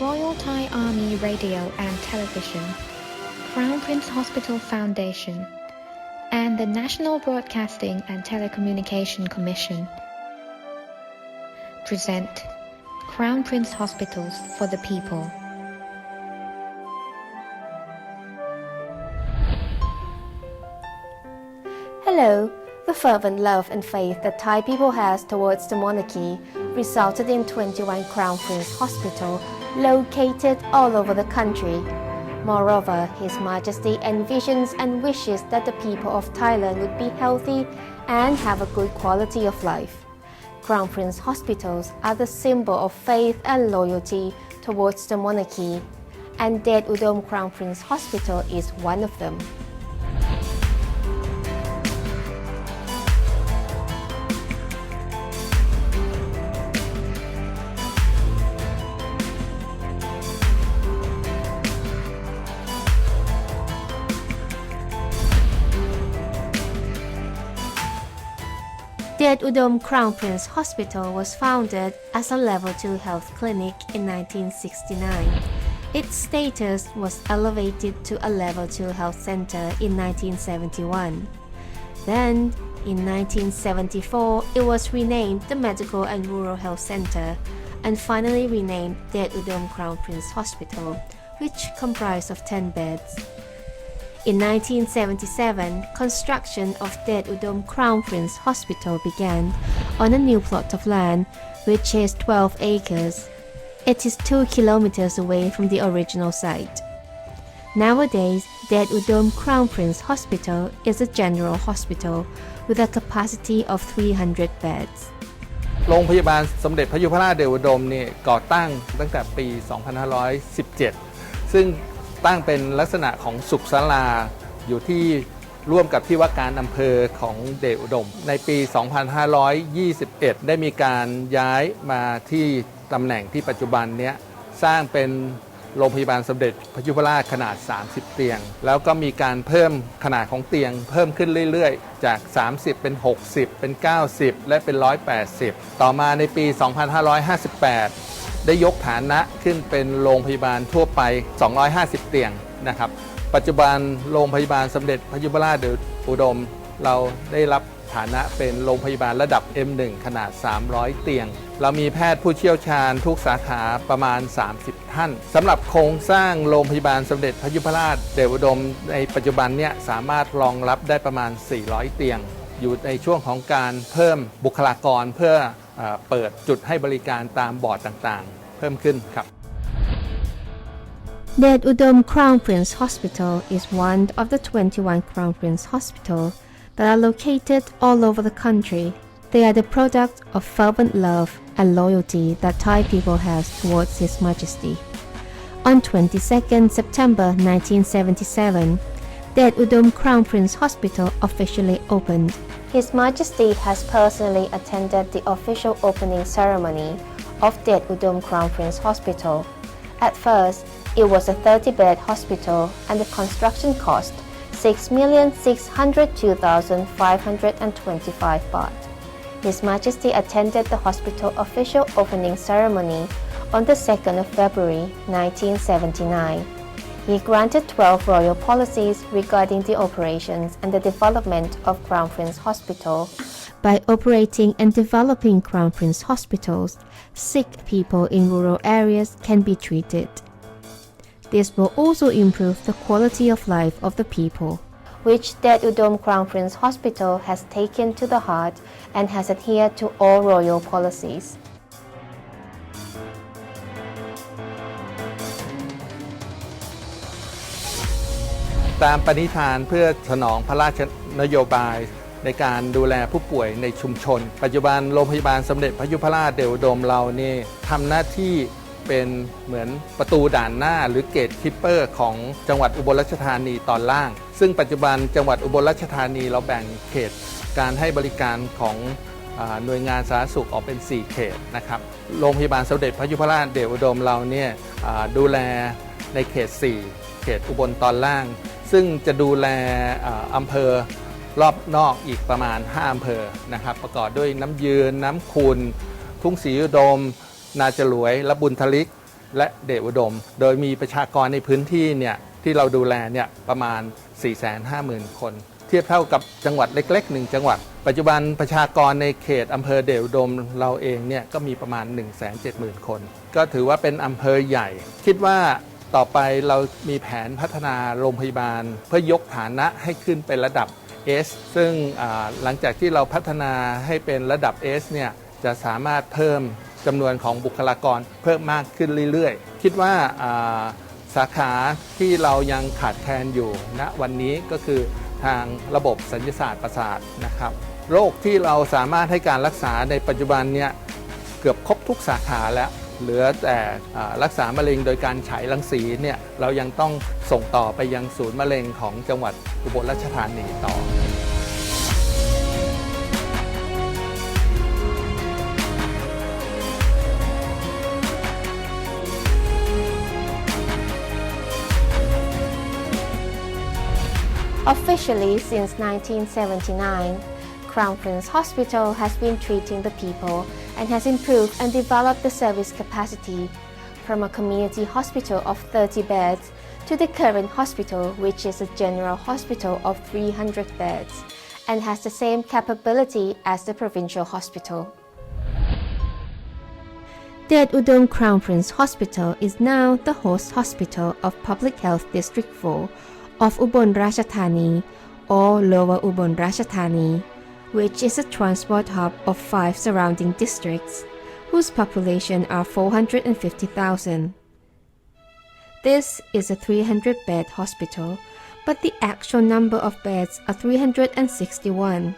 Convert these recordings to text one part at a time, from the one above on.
Royal Thai Army Radio and Television, Crown Prince Hospital Foundation, and the National Broadcasting and Telecommunication Commission present Crown Prince Hospitals for the People. Hello. The fervent love and faith that Thai people has towards the monarchy resulted in 21 Crown Prince Hospital located all over the country. Moreover, His Majesty envisions and wishes that the people of Thailand would be healthy and have a good quality of life. Crown Prince hospitals are the symbol of faith and loyalty towards the monarchy, and Det Udom Crown Prince Hospital is one of them. Udom Crown Prince Hospital was founded as a level 2 health clinic in 1969. Its status was elevated to a level 2 health center in 1971. Then, in 1974, it was renamed the Medical and Rural Health Center and finally renamed Det Udom Crown Prince Hospital, which comprised of 10 beds. In 1977, construction of Det Udom Crown Prince Hospital began on a new plot of land which is 12 acres. It is 2 kilometers away from the original site. Nowadays, Det Udom Crown Prince Hospital is a general hospital with a capacity of 300 beds. โรงพยาบาลสมเด็จพระยุพราชเดชอุดมเนี่ยก่อตั้งตั้งแต่ปี 2517 ซึ่ง ตั้งเป็นลักษณะของสุขศาลาอยู่ที่ร่วมกับที่ว่าการอำเภอของเดชอุดม ในปี 2521 ได้มีการย้ายมาที่ตำแหน่งที่ปัจจุบันเนี้ยสร้างเป็นโรงพยาบาลสมเด็จพระยุพราชขนาด 30 เตียง แล้วก็มีการเพิ่มขนาดของเตียง เพิ่มขึ้นเรื่อยๆ จาก 30 เป็น 60 เป็น 90 และเป็น 180 ต่อมาในปี 2558 ได้ยกฐานะขึ้นเป็นโรงพยาบาลทั่วไป 250 เตียงนะครับ ปัจจุบันโรงพยาบาลสมเด็จพระยุพราชเดชอุดม เราได้รับฐานะเป็นโรงพยาบาลระดับ M1 ขนาด 300 เตียง เรามีแพทย์ผู้เชี่ยวชาญทุกสาขาประมาณ 30 ท่านสำหรับโครงสร้างโรงพยาบาลสมเด็จพระยุพราชเดชอุดม ในปัจจุบันเนี่ยสามารถรองรับได้ประมาณ 400 เตียง อยู่ในช่วงของการเพิ่มบุคลากรเพื่อเออเปิดจุดให้บริการตามบอร์ดต่างๆ เพิ่มขึ้นครับ Det Udom Crown Prince Hospital is one of the 21 Crown Prince Hospital that are located all over the country. They are the product of fervent love and loyalty that Thai people has towards His Majesty. On 22nd September 1977, Det Udom Crown Prince Hospital officially opened. His Majesty has personally attended the official opening ceremony of Det Udom Crown Prince Hospital. At first, it was a 30-bed hospital and the construction cost 6,602,525 baht. His Majesty attended the hospital official opening ceremony on the 2nd of February 1979. He granted 12 royal policies regarding the operations and the development of Crown Prince Hospital By operating and developing Crown Prince hospitals, sick people in rural areas can be treated. This will also improve the quality of life of the people, which Det Udom Crown Prince Hospital has taken to the heart and has adhered to all royal policies. ตามปณิธานเพื่อสนองพระราชนโยบาย ในการดูแลผู้ป่วยในชุมชน ปัจจุบันโรงพยาบาลสมเด็จพระยุพราชเดชอุดมเรานี่ทำหน้าที่เป็นเหมือนประตูด่านหน้าหรือเกตคิปเปอร์ของจังหวัดอุบลราชธานีตอนล่าง ซึ่งปัจจุบันจังหวัดอุบลราชธานีเราแบ่งเขตการให้บริการของหน่วยงานสาธารณสุขออกเป็น 4 เขตนะครับ โรงพยาบาลสมเด็จพระยุพราชเดชอุดมเราเนี่ยดูแลในเขต 4 เขตอุบลตอนล่าง ซึ่งจะดูแลอำเภอ รอบนอกอีกประมาณ 5อำเภอนะครับ ประกอบด้วยน้ำยืน น้ำคุณทุ่งศรีอุดม นาจรวย และบุญทลิก และเดชอุดม โดยมีประชากรในพื้นที่เนี่ยที่เราดูแลเนี่ยประมาณ 450,000 คน เทียบเท่ากับจังหวัดเล็กๆหนึ่งจังหวัด ปัจจุบันประชากรในเขตอำเภอเดชอุดมเราเองเนี่ยก็มีประมาณ 170,000 คน ก็ถือว่าเป็นอำเภอใหญ่ คิดว่าต่อไปเรามีแผนพัฒนาโรงพยาบาล เพื่อยกฐานะให้ขึ้นเป็นระดับ S ซึ่งหลังจากที่เราพัฒนาให้เป็นระดับ S เนี่ยจะสามารถเพิ่มจำนวนของบุคลากรเพิ่มมากขึ้นเรื่อยๆ คิดว่าอ่าสาขาที่เรายังขาดแคลนอยู่ณวันนี้ก็คือทางระบบสัญญาศาสตร์ประสาทนะครับโรคที่เราสามารถให้การรักษาในปัจจุบันเนี่ยเกือบครบทุกสาขาแล้ว เหลือแต่รักษามะเร็งโดยการฉายรังสีเนี่ยเรายังต้องส่งต่อไปยังศูนย์มะเร็งของจังหวัดอุบลราชธานีต่อ Officially since 1979, Crown Prince Hospital has been treating the people and has improved and developed the service capacity from a community hospital of 30 beds to the current hospital, which is a general hospital of 300 beds and has the same capability as the provincial hospital. The Udom Crown Prince Hospital is now the host hospital of Public Health District 4 of Ubon Ratchathani or Lower Ubon Ratchathani, which is a transport hub of five surrounding districts whose population are 450,000. This is a 300 bed hospital, but the actual number of beds are 361.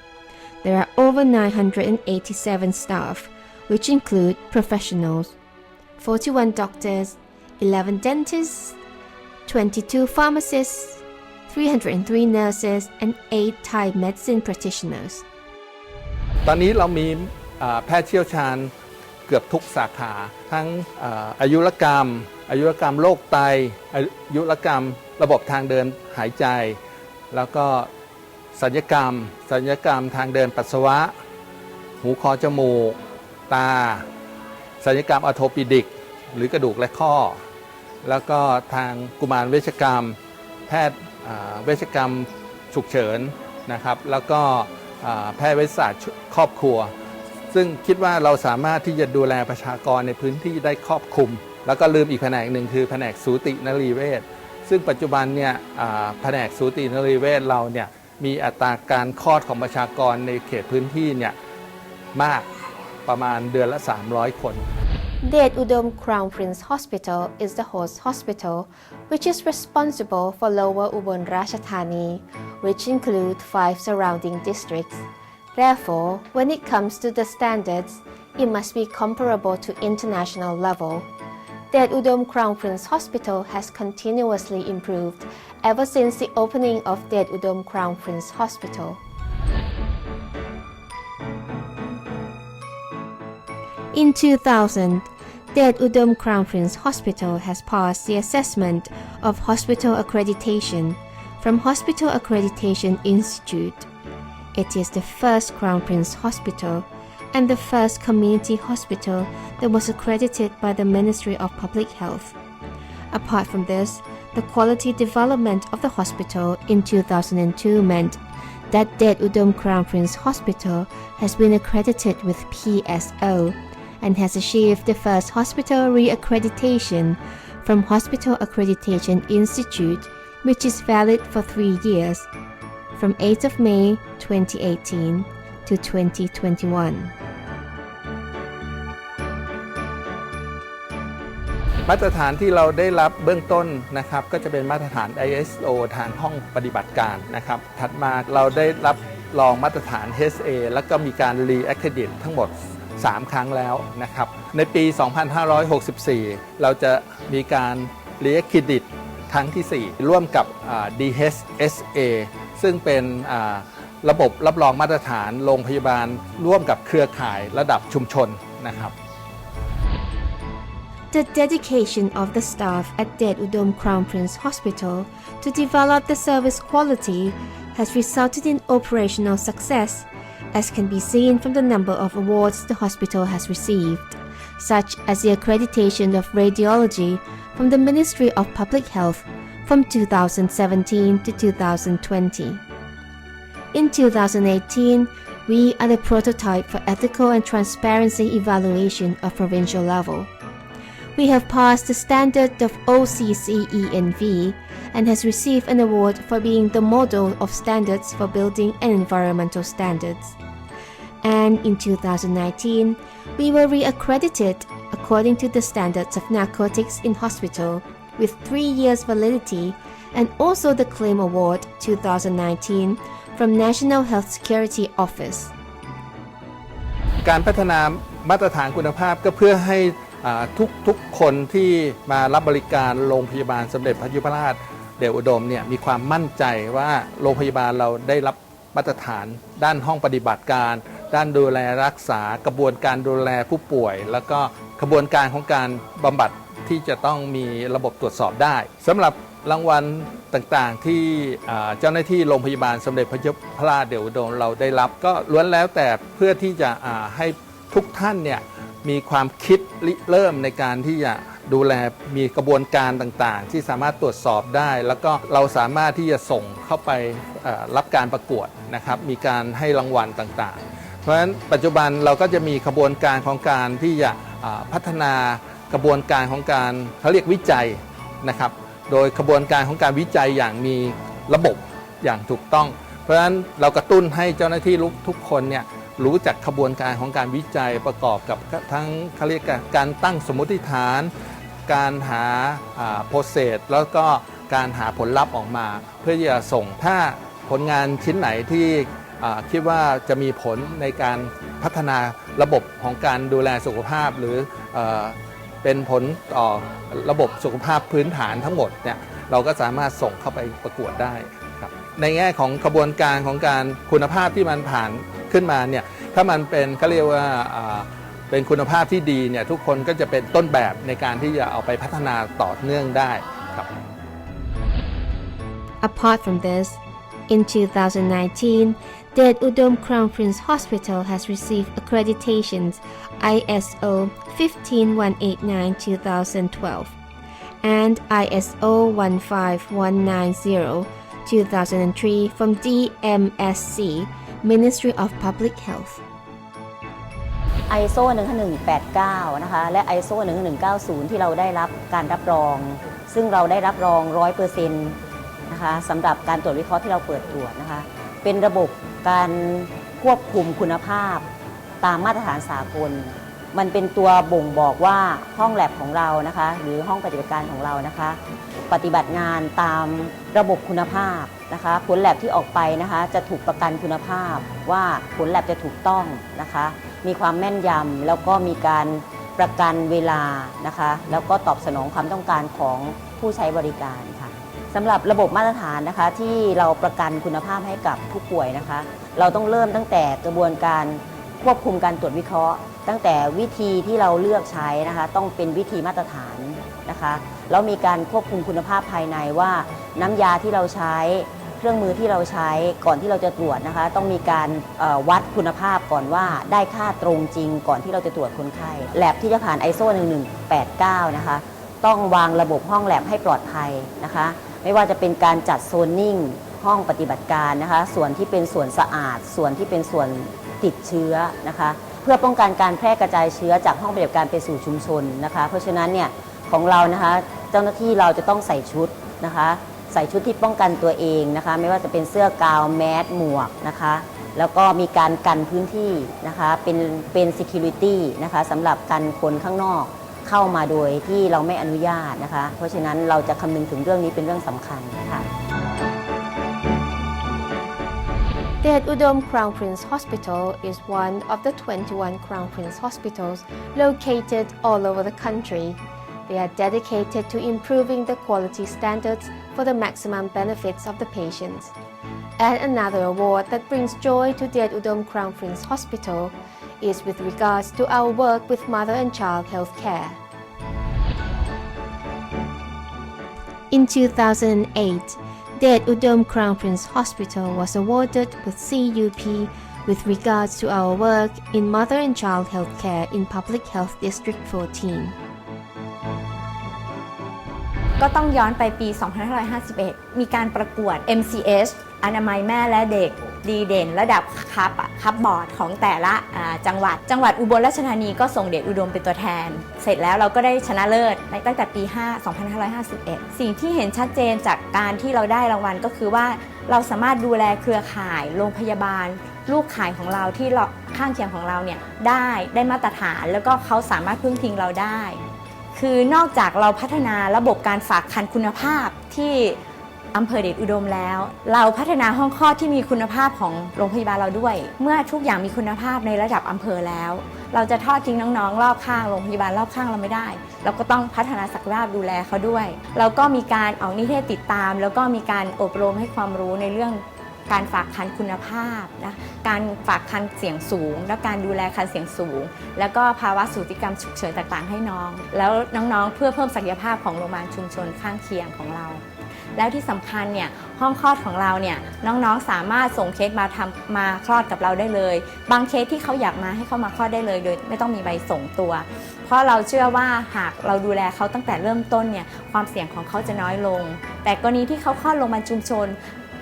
There are over 987 staff, which include professionals 41 doctors, 11 dentists, 22 pharmacists, 303 nurses, and 8 Thai medicine practitioners. ตอนนี้เรามีแพทย์เชี่ยวชาญเกือบทุกสาขา ทั้งอายุรกรรม อายุรกรรมโรคไต อายุรกรรมระบบทางเดินหายใจ แล้วก็สัญญกรรม สัญญกรรมทางเดินปัสสาวะ หูคอจมูก ตา สัญญกรรมอโทปิดิก หรือกระดูกและข้อ แล้วก็ทางกุมารเวชกรรม แพทย์เวชกรรมฉุกเฉินนะครับ แล้วก็ แพทย์เวชศาสตร์ครอบครัว ซึ่งคิดว่าเราสามารถที่จะดูแลประชากรในพื้นที่ได้ครอบคลุม แล้วก็ลืมอีกแผนกหนึ่งคือแผนกสูตินรีเวชซึ่งปัจจุบันเนี่ยแผนกสูตินรีเวชเราเนี่ยมีอัตราการคลอดของประชากรในเขตพื้นที่เนี่ยมากประมาณเดือนละ 300 คน Det Udom Crown Prince Hospital is the host hospital, which is responsible for Lower Ubon Ratchathani, which include five surrounding districts. Therefore, when it comes to the standards, it must be comparable to international level. Det Udom Crown Prince Hospital has continuously improved ever since the opening of Det Udom Crown Prince Hospital. In 2000, Det Udom Crown Prince Hospital has passed the assessment of hospital accreditation from Hospital Accreditation Institute. It is the first Crown Prince Hospital and the first community hospital that was accredited by the Ministry of Public Health. Apart from this, the quality development of the hospital in 2002 meant that Det Udom Crown Prince Hospital has been accredited with PSO and has achieved the first hospital re-accreditation from Hospital Accreditation Institute, which is valid for three years, from 8th of May 2018 to 2021. มาตรฐานที่เราได้รับเบื้องต้นนะครับก็จะเป็นมาตรฐาน ISO ทางห้องปฏิบัติการนะครับ ถัดมาเราได้รับรองมาตรฐาน HSA แล้วก็มีการ re-accredit ทั้งหมด 3 ครั้งแล้วนะครับ ในปี 2564 เราจะมีการ re-accredit ครั้งที่ 4 ร่วมกับ DHSA ซึ่งเป็นระบบรับรองมาตรฐานโรงพยาบาลร่วมกับเครือข่ายระดับชุมชนนะครับ The dedication of the staff at Det Udom Crown Prince Hospital to develop the service quality has resulted in operational success, as can be seen from the number of awards the hospital has received, such as the accreditation of radiology from the Ministry of Public Health from 2017 to 2020. In 2018, we are the prototype for ethical and transparency evaluation of provincial level. We have passed the standard of OCCENV and has received an award for being the model of standards for building and environmental standards. And in 2019, we were re-accredited according to the standards of narcotics in hospital with three years validity and also the Claim Award 2019 from National Health Security Office. การพัฒนามาตรฐานคุณภาพก็เพื่อให้อ่าทุกทุกคนที่มารับบริการโรงพยาบาลสมเด็จพระยุพราช เดชอุดมเนี่ยมีความมั่นใจว่าโรงพยาบาลเราได้รับมาตรฐาน ด้านห้องปฏิบัติการ ด้านดูแลรักษากระบวนการดูแลผู้ป่วย แล้วก็กระบวนการของการบำบัดที่จะต้องมีระบบตรวจสอบได้สำหรับรางวัลต่างๆ ที่เจ้าหน้าที่โรงพยาบาลสมเด็จพระยุพราชเดชอุดมเราได้รับ ก็ล้วนแล้วแต่เพื่อที่จะให้ทุกท่านเนี่ยมีความคิดริเริ่มในการที่จะ ดูแลมีกระบวนการต่างๆ ที่สามารถตรวจสอบได้ แล้วก็เราสามารถที่จะส่งเข้าไปรับการประกวดนะครับ มีการให้รางวัลต่างๆ เพราะฉะนั้นปัจจุบันเราก็จะมีกระบวนการของการที่จะพัฒนากระบวนการของการเขาเรียกวิจัยนะครับ โดยกระบวนการของการวิจัยอย่างมีระบบอย่างถูกต้อง เพราะฉะนั้นเรากระตุ้นให้เจ้าหน้าที่ทุกคนเนี่ยรู้จักขบวนการของการวิจัยประกอบกับทั้งเขาเรียกการตั้งสมมติฐาน การหาโปรเซสแล้วก็การหาผลลัพธ์ออกมา เพื่อที่จะส่งถ้าผลงานชิ้นไหนที่คิดว่าจะมีผลในการพัฒนาระบบของการดูแลสุขภาพ หรือเอเป็นผลต่อระบบสุขภาพพื้นฐานทั้งหมดเนี่ยเราก็สามารถส่งเข้าไปประกวดได้ครับในแง่ของกระบวนการของการคุณภาพที่มันผ่านขึ้นมาเนี่ยถ้ามันเป็นเขาเรียกว่าอ่า เป็นคุณภาพที่ดีเนี่ยทุกคนก็จะเป็นต้นแบบในการที่จะเอาไปพัฒนาต่อเนื่องได้ครับ Apart from this, in 2019, Ded Udom Crown Prince Hospital has received accreditations ISO 15189-2012 and ISO 15190 2003 from DMSC, Ministry of Public Health. ISO 11189 นะคะ และ ISO 11190 ที่เราได้รับการรับรอง ซึ่งเราได้รับรอง 100%นะคะสำหรับการตรวจวิเคราะห์ที่เราเปิดตรวจนะคะ เป็นระบบการควบคุมคุณภาพตามมาตรฐานสากล มันเป็นตัวบ่งบอกว่าห้องแลบของเรานะคะ หรือห้องปฏิบัติการของเรานะคะ ปฏิบัติงานตามระบบคุณภาพนะคะ ผลแลบที่ออกไปนะคะ จะถูกประกันคุณภาพว่าผลแลบจะถูกต้องนะคะ มีความแม่นยำแล้วก็มีการประกันเวลานะคะ แล้วก็ตอบสนองความต้องการของผู้ใช้บริการค่ะสำหรับระบบมาตรฐานนะคะที่เราประกันคุณภาพให้กับผู้ป่วยนะคะ เราต้องเริ่มตั้งแต่กระบวนการ ควบคุมการตรวจวิเคราะห์ ตั้งแต่วิธีที่เราเลือกใช้นะคะ ต้องเป็นวิธีมาตรฐานนะคะแล้วมีการควบคุมคุณภาพภายในว่า น้ำยาที่เราใช้เครื่องมือที่เราใช้ก่อนที่เราจะตรวจนะคะ ต้องมีการวัดคุณภาพก่อนว่าได้ค่าตรงจริง ก่อนที่เราจะตรวจคนไข้แลบที่จะผ่าน ISO 1189 นะคะ ต้องวางระบบห้องแลบให้ปลอดภัยนะคะ ไม่ว่าจะเป็นการจัดโซนนิ่ง ห้องปฏิบัติการนะคะ ส่วนที่เป็นส่วนสะอาด ส่วนที่เป็นส่วน ติดเชื้อนะคะเพื่อป้องกันการแพร่กระจายเชื้อจากห้องปฏิบัติการไปสู่ชุมชนนะคะเพราะฉะนั้นเนี่ยของเรานะคะเจ้าหน้าที่เราจะต้องใส่ชุดนะคะใส่ชุดที่ป้องกันตัวเองนะคะไม่ว่าจะเป็นเสื้อกาวแมสหมวกนะคะแล้วก็มีการกันพื้นที่นะคะเป็นเป็น security นะคะสำหรับกันคนข้างนอกเข้ามาโดยที่เราไม่อนุญาตนะคะ เพราะฉะนั้นเราจะคำนึงถึงเรื่องนี้เป็นเรื่องสำคัญค่ะ Dead Udom Crown Prince Hospital is one of the 21 Crown Prince hospitals located all over the country. They are dedicated to improving the quality standards for the maximum benefits of the patients. And another award that brings joy to Dead Udom Crown Prince Hospital is with regards to our work with mother and child health care. In 2008, Dead Udom Crown Prince Hospital was awarded with CUP with regards to our work in mother and child healthcare in Public Health District 14. ก็ต้องย้อนไปปี 2551 มีการประกวด MCH อนามัยแม่และเด็ก ดีเด่นระดับคัพอะคัพบอร์ดของแต่ละจังหวัด จังหวัดอุบลราชธานีก็ส่งเดชอุดมเป็นตัวแทน เสร็จแล้วเราก็ได้ชนะเลิศในตั้งแต่ปี 5 2551 สิ่งที่เห็นชัดเจนจากการที่เราได้รางวัลก็คือว่าเราสามารถดูแลเครือข่าย โรงพยาบาล ลูกขายของเราที่เราข้างเคียงของเราเนี่ยได้ได้มาตรฐานแล้วก็เขาสามารถพึ่งพิงเราได้ คือนอกจากเราพัฒนาระบบการฝากคันคุณภาพที่ อำเภอเดชอุดมแล้ว เราพัฒนาห้องคลอดที่มีคุณภาพของโรงพยาบาลเราด้วย เมื่อทุกอย่างมีคุณภาพในระดับอำเภอแล้ว เราจะทอดทิ้งน้องๆ รอบข้างโรงพยาบาลรอบข้างเราไม่ได้ เราก็ต้องพัฒนาศักยภาพดูแลเขาด้วย เราก็มีการออกนิเทศติดตาม แล้วก็มีการอบรมให้ความรู้ในเรื่องการฝากคันคุณภาพนะ การฝากคันเสียงสูง และการดูแลคันเสียงสูง แล้วก็ภาวะสูติกรรมฉุกเฉินต่างๆ ให้น้อง แล้วน้องๆ เพื่อเพิ่มศักยภาพของโรงพยาบาลชุมชนข้างเคียงของเรา แล้วที่สำคัญเนี่ยห้องคลอดของเราเนี่ยน้องๆสามารถส่งเคสมาทำมาคลอดกับเราได้เลย บางเคสที่เขาอยากมาให้เขามาคลอดได้เลย โดยไม่ต้องมีใบส่งตัว เพราะเราเชื่อว่าหากเราดูแลเขาตั้งแต่เริ่มต้นเนี่ยความเสี่ยงของเขาจะน้อยลง แต่กรณีที่เขาคลอดโรงพยาบาลชุมชน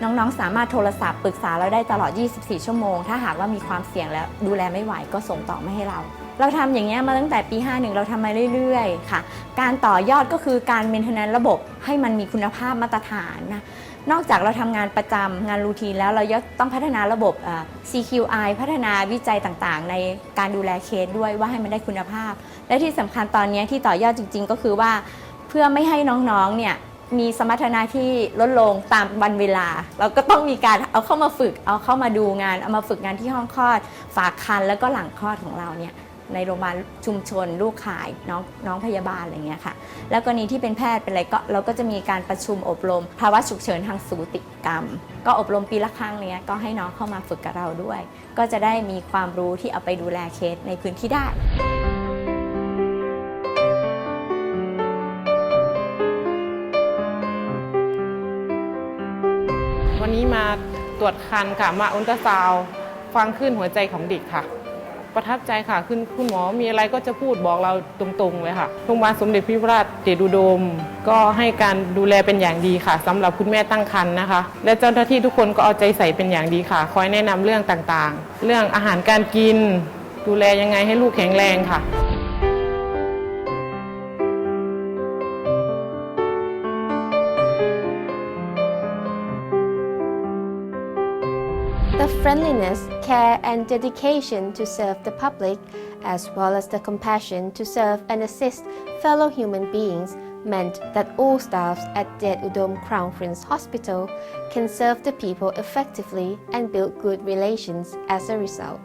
น้องๆ สามารถโทรศัพท์ปรึกษาเราได้ตลอด 24 ชั่วโมง ถ้าหากว่ามีความเสี่ยงแล้วดูแลไม่ไหวก็ส่งต่อมาให้เรา เราทำอย่างเงี้ยมาตั้งแต่ปี 51 เราทำมาเรื่อยๆ ค่ะ การต่อยอดก็คือการเมนเทนแนนระบบให้มันมีคุณภาพมาตรฐานนะนอกจากเราทำงานประจำงานรูทีนแล้วเรายังต้องพัฒนาระบบ CQI พัฒนาวิจัยต่างๆ ในการดูแลเคสด้วยว่าให้มันได้คุณภาพ และที่สำคัญตอนนี้ที่ต่อยอดจริง ๆ ก็คือว่า เพื่อไม่ให้น้องๆเนี่ยมีสมรรถนะที่ลดลงตามวันเวลา เราก็ต้องมีการเอาเข้ามาฝึก เอาเข้ามาดูงาน เอามาฝึกงานที่ห้องคลอด ฝากคันแล้วก็หลังคลอดของเราเนี่ย ในโรงพยาบาลชุมชน ลูกขายน้องน้องพยาบาลอะไรเงี้ยค่ะ แล้วกรณีที่เป็นแพทย์เป็นอะไรก็เราก็จะมีการประชุมอบรม ภาวะฉุกเฉินทางสูติกรรม ก็อบรมปีละครั้งเนี้ยก็ให้น้องเข้ามาฝึกกับเราด้วย ก็จะได้มีความรู้ที่เอาไปดูแลเคสในพื้นที่ได้วันนี้มาตรวจคันค่ะ มาอุลตราซาวฟังขึ้นหัวใจของเด็กค่ะ ประทับใจค่ะคุณคุณหมอมีอะไรก็จะพูดบอกเราตรงๆเลยค่ะโรงพยาบาลสมเด็จพระยุพราชเดชอุดม ก็ให้การดูแลเป็นอย่างดีค่ะสำหรับคุณแม่ตั้งครรภ์นะคะ และเจ้าหน้าที่ทุกคนก็เอาใจใส่เป็นอย่างดีค่ะ คอยแนะนำเรื่องต่างๆ เรื่องอาหารการกิน ดูแลยังไงให้ลูกแข็งแรงค่ะ The friendliness, care, and dedication to serve the public, as well as the compassion to serve and assist fellow human beings, meant that all staffs at Det Udom Crown Prince Hospital can serve the people effectively and build good relations as a result.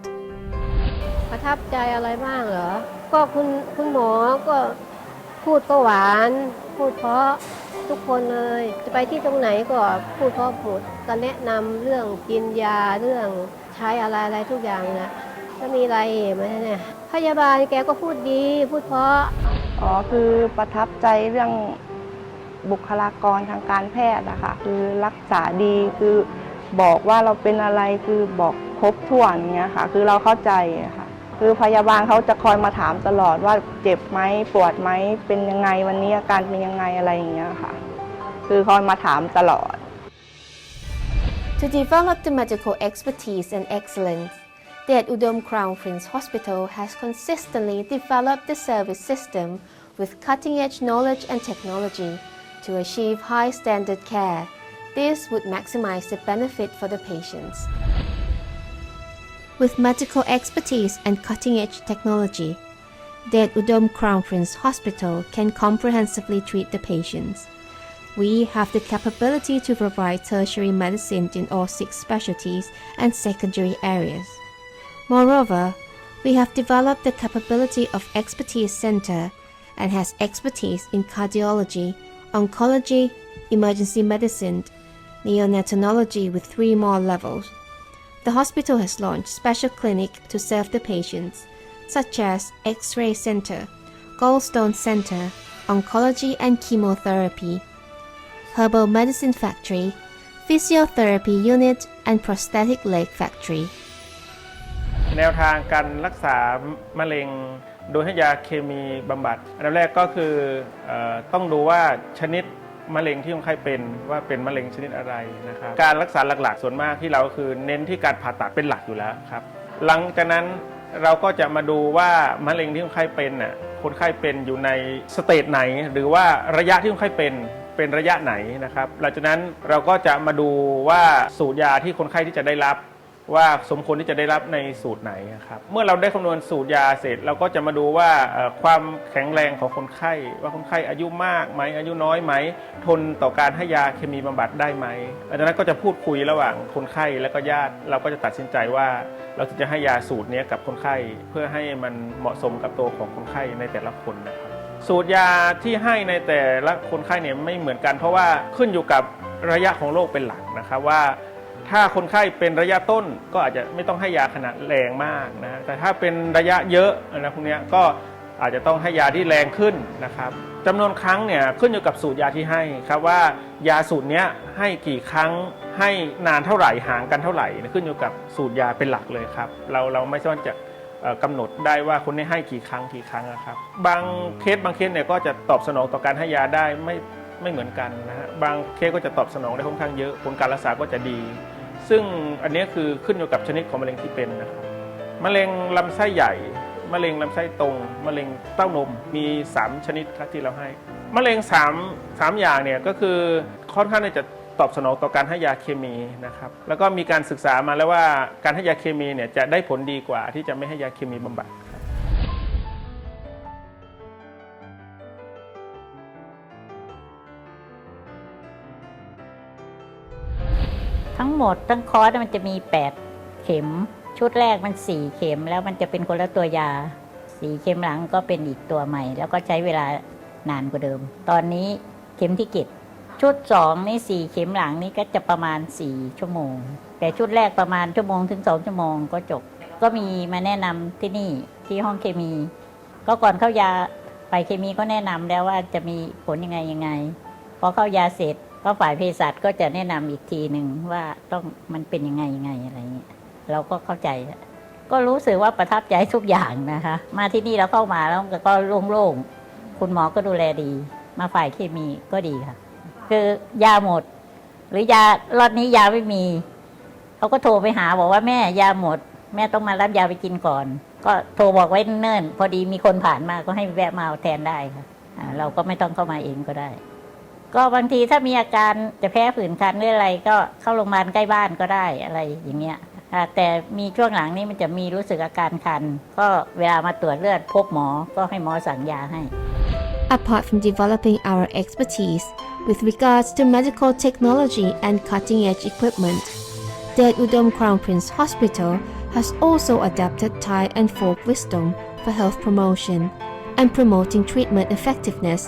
ประทับใจอะไรบ้างเหรอ ก็คุณคุณหมอก็พูดก็หวาน พูดเพราะ ทุกคนเลยจะไปที่ตรงไหนก็พูดพราะหมดก็แนะนำเรื่องกินยาเรื่องใช้อะไรอะไรทุกอย่างนะถ้ามีอะไรไหมเนี่ยพยาบาลแกก็พูดดีพูดเพราะอ๋อคือประทับใจเรื่องบุคลากรทางการแพทย์อะคะคือรักษาดีคือบอกว่าเราเป็นอะไรคือบอกครบถ้วนเงี้ยค่ะ คือเราเข้าใจค่ะ คือพยาบาลเขาจะคอยมาถามตลอดว่าเจ็บไหมปวดไหมเป็นยังไงวันนี้อาการเป็นยังไงอะไรอย่างเงี้ยค่ะ คือคอยมาถามตลอด To develop the medical expertise and excellence, the Udom Crown Prince Hospital has consistently developed the service system with cutting edge knowledge and technology to achieve high standard care. This would maximize the benefit for the patients. With medical expertise and cutting edge technology, the Udom Crown Prince Hospital can comprehensively treat the patients. We have the capability to provide tertiary medicine in all six specialties and secondary areas. Moreover, we have developed the capability of expertise center and has expertise in cardiology, oncology, emergency medicine, neonatology with three more levels The hospital has launched special clinic to serve the patients, such as X-ray center, gallstone center, oncology and chemotherapy, herbal medicine factory, physiotherapy unit, and prosthetic leg factory. แนวทางการรักษามะเร็ง โดยให้ยาเคมีบำบัด อันดับแรกก็คือเออต้องดูว่าชนิด มะเร็งที่คนไข้เป็นว่าเป็นมะเร็งชนิดอะไรนะครับการรักษาหลักๆ ส่วนมากที่เราก็คือเน้นที่การผ่าตัดเป็นหลักอยู่แล้วครับ หลังจากนั้นเราก็จะมาดูว่ามะเร็งที่คนไข้เป็นน่ะคนไข้เป็นอยู่ในสเตจไหน หรือว่าระยะที่คนไข้เป็นเป็นระยะไหนนะครับหลังจากนั้นเราก็จะมาดูว่าสูตรยาที่คนไข้ที่จะได้รับ ว่าสมควรที่จะได้รับในสูตรไหนครับ เมื่อเราได้คำนวณสูตรยาเสร็จ เราก็จะมาดูว่าความแข็งแรงของคนไข้ ว่าคนไข้อายุมากไหมอายุน้อยไหม ทนต่อการให้ยาเคมีบำบัดได้ไหมหลังจากนั้นก็จะพูดคุยระหว่างคนไข้และก็ญาติเราก็จะตัดสินใจว่าเราจะให้ยาสูตรนี้กับคนไข้เพื่อให้มันเหมาะสมกับตัวของคนไข้ในแต่ละคนนะครับสูตรยาที่ให้ในแต่ละคนไข้เนี่ยไม่เหมือนกัน เพราะว่าขึ้นอยู่กับระยะของโรคเป็นหลักนะครับว่า ถ้าคนไข้เป็นระยะต้นก็อาจจะไม่ต้องให้ยาขนาดแรงมากนะแต่ถ้าเป็นระยะเยอะนะพวกนี้ก็อาจจะต้องให้ยาที่แรงขึ้นนะครับจำนวนครั้งเนี่ยขึ้นอยู่กับสูตรยาที่ให้ครับว่ายาสูตรนี้ให้กี่ครั้งให้นานเท่าไหร่ห่างกันเท่าไหร่ขึ้นอยู่กับสูตรยาเป็นหลักเลยครับ เราเราไม่สามารถจะเอ่อกำหนดได้ว่าคนนี้ให้กี่ครั้งกี่ครั้งนะครับ บางเคสบางเคสเนี่ยก็จะตอบสนองต่อการให้ยาได้ไม่ไม่เหมือนกันนะฮะบางเคสก็จะตอบสนองได้ค่อนข้างเยอะผลการรักษาก็จะดี ซึ่งอันนี้คือขึ้นอยู่กับชนิดของมะเร็งที่เป็นนะครับมะเร็งลำไส้ใหญ่ มะเร็งลำไส้ตรง มะเร็งเต้านมมี 3 ชนิดครับที่เราให้ มะเร็ง3 3อย่างเนี่ยก็คือค่อนข้างจะตอบสนองต่อการให้ยาเคมีนะครับ แล้วก็มีการศึกษามาแล้วว่าการให้ยาเคมีเนี่ยจะได้ผลดีกว่าที่จะไม่ให้ยาเคมีบำบัด หมดทั้งคอร์สมันจะมี 8 เข็ม ชุดแรกมัน 4 เข็ม แล้วมันจะเป็นคนละตัวยาสีเข็มหลังก็เป็นอีกตัวใหม่ แล้วก็ใช้เวลานานกว่าเดิม ตอนนี้เข็มที่เก็ดชุด 2 นี่ 4 เข็มหลังนี่ก็จะประมาณ 4 ชั่วโมง แต่ชุดแรกประมาณชั่วโมงถึง 2 ชั่วโมงก็จบ ก็มีมาแนะนำที่นี่ที่ห้องเคมี ก็ก่อนเข้ายาฝ่ายเคมีก็แนะนำแล้วว่าจะมีผลยังไงยังไง พอเข้ายาเสร็จ ก็ฝ่ายเภสัชก็จะแนะนำอีกทีหนึ่งว่าต้องมันเป็นยังไงยังไงอะไรเงี้ยเราก็เข้าใจ ก็รู้สึกว่าประทับใจทุกอย่างนะคะ มาที่นี่เราเข้ามาแล้วก็โล่งๆคุณหมอก็ดูแลดี มาฝ่ายเคมีก็ดีค่ะ คือยาหมด หรือยาล็อตนี้ยาไม่มีเขาก็โทรไปหาบอกว่าแม่ยาหมด แม่ต้องมารับยาไปกินก่อน ก็โทรบอกไว้เนิ่นพอดีมีคนผ่านมาก็ให้แวะมาเอาแทนได้ค่ะเราก็ไม่ต้องเข้ามาเองก็ได้ ก็บางทีถ้ามีอาการจะแพ้ผื่นคันหรืออะไร ก็เข้าโรงพยาบาลใกล้บ้านก็ได้อะไรอย่างเงี้ยแต่มีช่วงหลังนี้มันจะมีรู้สึกอาการคัน ก็เวลามาตรวจเลือดพบหมอก็ให้หมอสั่งยาให้ Apart from developing our expertise with regards to medical technology and cutting edge equipment, Dead Udom Crown Prince Hospital has also adapted Thai and folk wisdom for health promotion and promoting treatment effectiveness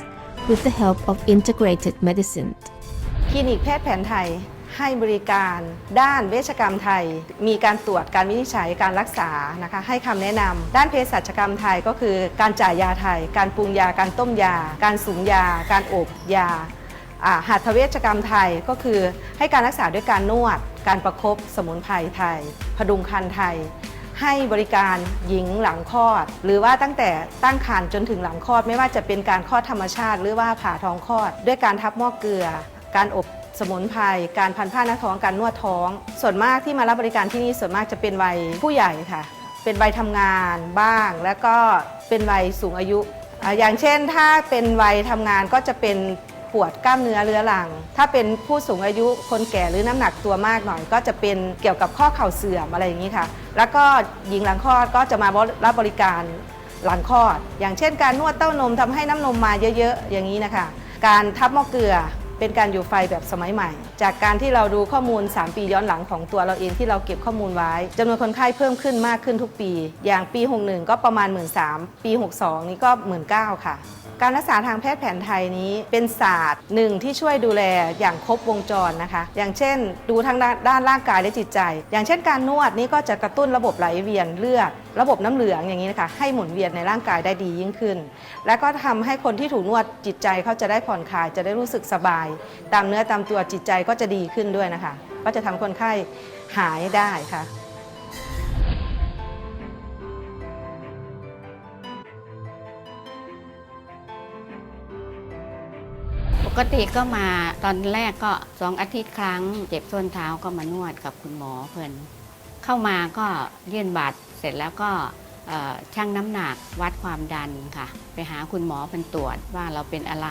with the help of integrated medicine. คลินิกแพทย์แผนไทยให้บริการด้านเวชกรรมไทย มีการตรวจการวินิจฉัยการรักษานะคะให้คำแนะนำด้านเภสัชกรรมไทยก็คือ การจ่ายยาไทย การปรุงยาการต้มยา การสูงยา การอบยาอาหัตถเวชกรรมไทยก็คือให้การรักษาด้วยการนวด การประคบสมุนไพรไทย พดุงคันไทย ให้บริการหญิงหลังคลอด หรือว่าตั้งแต่ตั้งครรภ์จนถึงหลังคลอด ไม่ว่าจะเป็นการคลอดธรรมชาติ หรือว่าผ่าท้องคลอด ด้วยการทับหม้อเกลือ การอบสมุนไพรการพันผ้าหน้าท้องการนวดท้อง ส่วนมากที่มารับบริการที่นี่ส่วนมากจะเป็นวัยผู้ใหญ่ค่ะ เป็นวัยทำงานบ้าง แล้วก็เป็นวัยสูงอายุอ่าอย่างเช่นถ้าเป็นวัยทำงานก็จะเป็น ปวดกล้ามเนื้อเรื้อรัง ถ้าเป็นผู้สูงอายุคนแก่หรือน้ำหนักตัวมากหน่อย ก็จะเป็นเกี่ยวกับข้อเข่าเสื่อมอะไรอย่างนี้ค่ะ แล้วก็หญิงหลังคลอดก็จะมารับบริการหลังคลอด อย่างเช่นการนวดเต้านมทำให้น้ำนมมาเยอะๆ อย่างนี้นะคะ การทับหม้อเกลือ เป็นการอยู่ไฟแบบสมัยใหม่ จากการที่เราดูข้อมูล 3 ปีย้อนหลังของตัวเราเองที่เราเก็บข้อมูลไว้จำนวนคนไข้เพิ่มขึ้นมากขึ้นทุกปี อย่างปี 61 ก็ประมาณ 1 3ื่นปี 62 นี้ก็ 1 9ื่นค่ะการรักษาทางแพทย์แผนไทยนี้เป็นศาสตร์หนึ่งที่ช่วยดูแลอย่างครบวงจรนะคะ อย่างเช่น ดูทั้งด้านร่างกายและจิตใจ อย่างเช่นการนวดนี้ก็จะกระตุ้นระบบไหลเวียนเลือด ระบบน้ำเหลืองอย่างนี้นะคะให้หมุนเวียนในร่างกายได้ดียิ่งขึ้น และก็ทำให้คนที่ถูกนวดจิตใจเขาจะได้ผ่อนคลายจะได้รู้สึกสบาย ตามเนื้อตามตัวจิตใจก็จะดีขึ้นด้วยนะคะ ก็จะทำคนไข้หายได้ค่ะปกติก็มาตอนแรกก็สองอาทิตย์ครั้ง เจ็บส้นเท้าก็มานวดกับคุณหมอเพิ่นเข้ามาก็ยื่นบัตร เสร็จแล้วก็ชั่งน้ำหนักวัดความดันค่ะ ไปหาคุณหมอเพิ่นตรวจว่าเราเป็นอะไร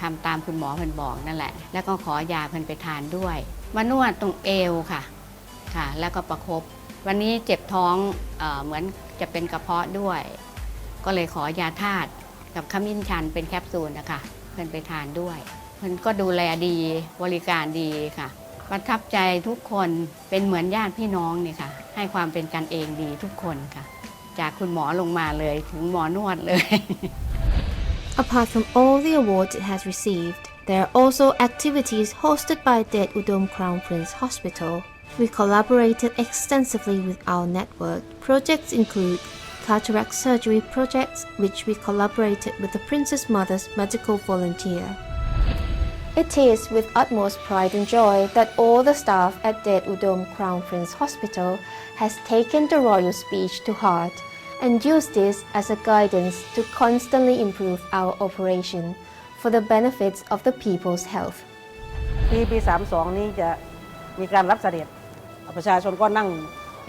ทำตามคุณหมอเพิ่นบอกนั่นแหละ แล้วก็ขอยาเพิ่นไปทานด้วยมานวดตรงเอวค่ะค่ะ แล้วก็ประคบวันนี้เจ็บท้องเออเหมือนจะเป็นกระเพาะด้วย ก็เลยขอยาธาตุกับขมิ้นชันเป็นแคปซูลนะคะเพิ่นไปทานด้วยเพิ่นก็ดูแลดีบริการดีค่ะ ประทับใจทุกคนเป็นเหมือนญาติพี่น้องเนี่ยค่ะ ให้ความเป็นกันเองดีทุกคนค่ะ จากคุณหมอลงมาเลยถึงหมอนวดเลย Apart from all the awards it has received, there are also activities hosted by Det Udom Crown Prince Hospital. We collaborated extensively with our network. Projects include cataract surgery projects, which we collaborated with the Princess Mother's medical volunteer. It is with utmost pride and joy that all the staff at Det Udom Crown Prince Hospital has taken the royal speech to heart and used this as a guidance to constantly improve our operation for the benefits of the people's health. ปีปี32 นี้จะมีการรับเสด็จ ประชาชนก็นั่ง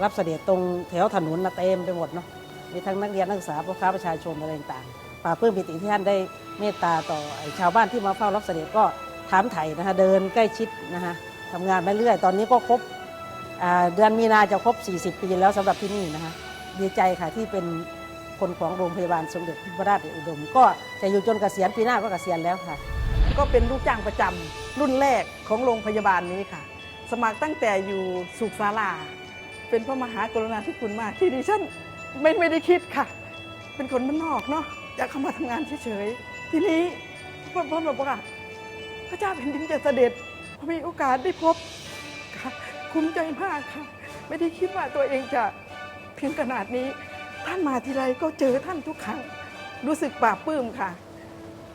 รับเสด็จตรงแถวถนนนะเต็มไปหมดเนาะ มีทั้งนักเรียนนักศึกษาพ่อค้าประชาชนอะไรต่างๆป่าบปลื้มปิติที่ท่านได้เมตตาต่อไอ้ชาวบ้านที่มาเฝ้ารับเสด็จก็ถ ามไถ่นะคะเดินใกล้ชิดนะคะทำงานไปเรื่อย ตอนนี้ก็ครบเดือนมีนาจะครบ 40 ปีแล้วสำหรับที่นี่นะคะดีใจค่ะที่เป็นคนของโรงพยาบาลสมเด็จพระราชอุดม ก็จะอยู่จนเกษียณปีหน้าก็เกษียณแล้วค่ะ ก็เป็นลูกจ้างประจำรุ่นแรกของโรงพยาบาลนี้ค่ะ สมัครตั้งแต่อยู่สุขศาลา เป็นพระมหากรุณาธิคุณมากที่ดิฉันไม่ไม่ได้คิดค่ะ เป็นคนบ้านนอกเนาะอยากเข้ามาทำงานเฉยๆทีนี้พอพอแบบว่า พระเจ้าแผ่นดินจะเสด็จพอมีโอกาสได้พบค่ะคุ้มใจมากค่ะ ไม่ได้คิดว่าตัวเองจะเพียงขนาดนี้ ท่านมาทีไรก็เจอท่านทุกครั้ง รู้สึกปลาบปลื้มค่ะ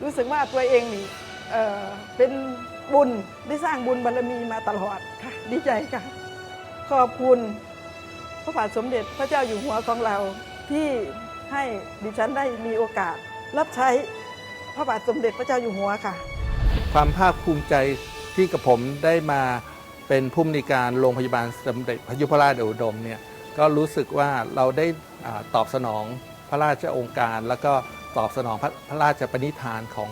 รู้สึกว่าตัวเองนี่เเป็นบุญได้สร้างบุญบารมีมาตลอดค่ะ ดีใจค่ะ ขอบคุณพระบาทสมเด็จพระเจ้าอยู่หัวของเราที่ให้ดิฉันได้มีโอกาส รับใช้พระบาทสมเด็จพระเจ้าอยู่หัวค่ะ ความภาคภูมิใจที่กับผมได้มาเป็นผู้อำนวยการโรงพยาบาลสมเด็จพระยุพราชอุดมเนี่ยก็รู้สึกว่าเราได้อตอบสนองพระราชองค์การ แล้วก็ตอบสนองพระพระราชปณิธานของ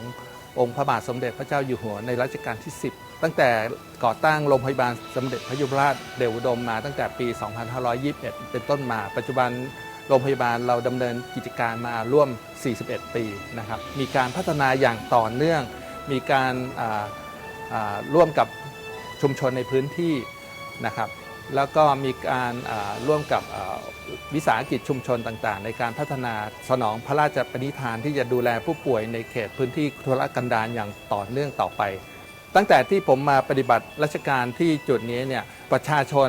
องค์พระบาทสมเด็จพระเจ้าอยู่หัวในรัชกาลที่ 10 ตั้งแต่ก่อตั้งโรงพยาบาลสมเด็จพระยุพราชเดชอุดมมาตั้งแต่ปี 2521 เป็นต้นมา ปัจจุบันโรงพยาบาลเราดำเนินกิจการมาร่วม 41 ปีนะครับ มีการพัฒนาอย่างต่อเนื่อง มีการร่วมกับชุมชนในพื้นที่นะครับ แล้วก็มีการร่วมกับวิสาหกิจชุมชนต่างๆ ในการพัฒนาสนองพระราชปณิธานที่จะดูแลผู้ป่วยในเขตพื้นที่ทุรกันดารอย่างต่อเนื่องต่อไป ตั้งแต่ที่ผมมาปฏิบัติราชการที่จุดนี้เนี่ยประชาชน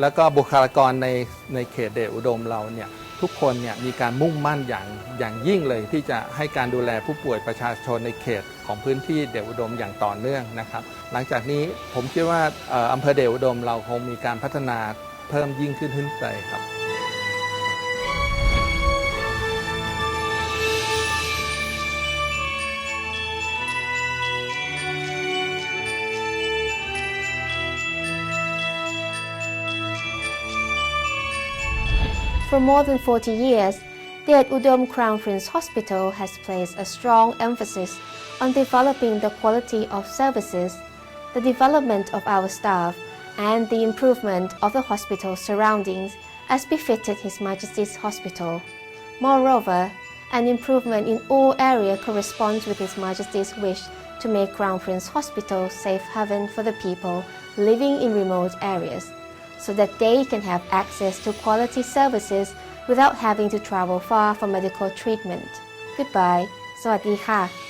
แล้วก็บุคลากรในในเขตเดชอุดมเราเนี่ย ทุกคนเนี่ยมีการมุ่งมั่นอย่างอย่างยิ่งเลยที่จะให้การดูแลผู้ป่วยประชาชนในเขตของพื้นที่เดวอุดมอย่างต่อเนื่องนะครับ หลังจากนี้ผมคิดว่าอำเภอเดวอุดมเราคงมีการพัฒนาเพิ่มยิ่งขึ้นขึ้นไปครับ For more than 40 years, the Udom Crown Prince Hospital has placed a strong emphasis on developing the quality of services, the development of our staff, and the improvement of the hospital surroundings as befitted His Majesty's Hospital. Moreover, an improvement in all areas corresponds with His Majesty's wish to make Crown Prince Hospital a safe haven for the people living in remote areas so that they can have access to quality services without having to travel far for medical treatment. Goodbye. สวัสดีค่ะ